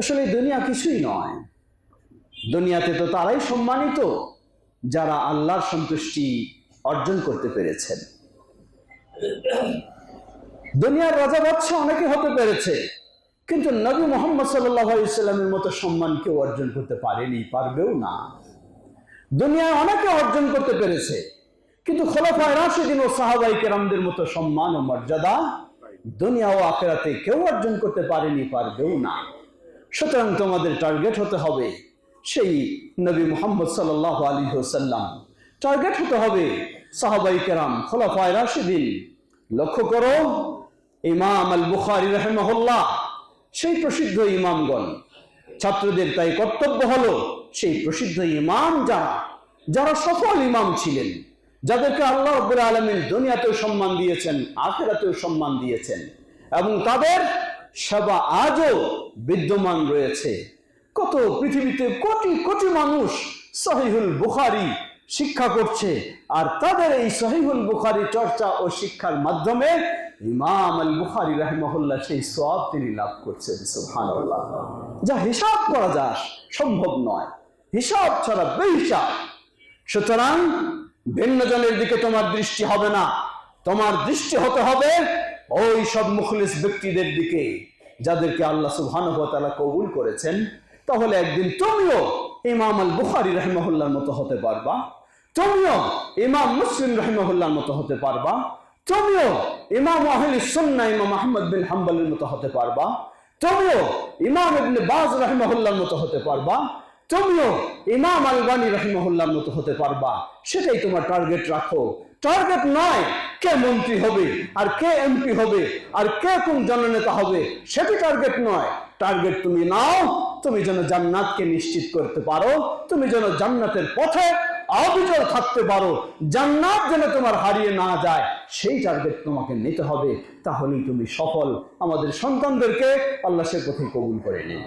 আসলে দুনিয়া কিছুই নয়। দুনিয়াতে তো তারাই সম্মানিত, যারা আল্লাহর সন্তুষ্টি অর্জন করতে পেরেছেন। দুনিয়ার রাজা বাচ্চা অনেকে হতে পেরেছে, কিন্তু নবী মোহাম্মদ সাল্লামের মতো সম্মান কেউ অর্জন করতে পারেনি, পারবেও না। দুনিয়ায় অনেকে অর্জন করতে পেরেছে, কিন্তু খোলাফায় রাশিদিন ও সাহাবাই কেরামদের মতো সম্মান ও মর্যাদা দুনিয়া ও আখেরাতে কেউ অর্জন করতে পারেনি, পারবেও না। সুতরাং তোমাদের টার্গেট হতে হবে সেই নবী মোহাম্মদ সাল্লাহ আলী সাল্লাম টার্গেট হতে হবে সাহাবাই কেরাম, খোলাফায় রাশিদিন। লক্ষ্য করো, ইমাম আল বুখারি রহমহল্লা সেই প্রসিদ্ধ ইমামগণ। ছাত্রদের তাই কর্তব্য হলো সেই প্রসিদ্ধ ইমাম যারা যারা সফল ইমাম ছিলেন, যাদেরকে আল্লাহ রব্বুল আলমিন দুনিয়াতেও সম্মান দিয়েছেন, আখেরাতেও সম্মান দিয়েছেন এবং তাদের সেবা আজও বিদ্যমান রয়েছে। কত পৃথিবীতে কোটি কোটি মানুষ সহিহুল বুখারি শিক্ষা করছে, আর তাদের এই সহিহুল বুখারি চর্চা ও শিক্ষার মাধ্যমে ইমাম আল বুখারি রাহমহল্লা সেই সব তিনি লাভ করছেন, সুবহানাল্লাহ। যা হিসাব করা যা সম্ভব নয়, হিসাব ছাড়া বেহিসাব। সুতরাং ভিন্ন ভিন্নজনের দিকে তোমার দৃষ্টি হবে না, তোমার দৃষ্টি হতে হবে ওই সব মুখলিস ব্যক্তিদের দিকে যাদেরকে আল্লাহ সুবহানাহু ওয়া কবুল করেছেন, তাহলে একদিন তুমিও ইমাম আল বুখারি রহমহুল্লার মতো হতে পারবা, তুমিও ইমাম মুসলিম রহমহুল্লার মতো হতে পারবা, তুমিও ইমাম আহলি ইমাম আহমদ বিন হাম্বলের মতো হতে পারবা, তুমিও ইমাম ইবনে বাজ রহমহুল্লার মতো হতে পারবা, তুমিও ইমাম আলবানী রহমহুল্লার মতো হতে পারবা। সেটাই তোমার টার্গেট রাখো। টার্গেট নয় কে মন্ত্রী হবে আর কে এমপি হবে আর কে কোন জননেতা হবে, সেটি টার্গেট নয়। টার্গেট তুমি নাও, তুমি যেন জান্নাতকে নিশ্চিত করতে পারো, তুমি যেন জান্নাতের পথে অবিচল থাকতে পারো, জান্নাত যেন তোমার হারিয়ে না যায়, সেই টার্গেট তোমাকে নিতে হবে, তাহলেই তুমি সফল। আমাদের সন্তানদেরকে আল্লাহ সে পথে কবুল করে নিন।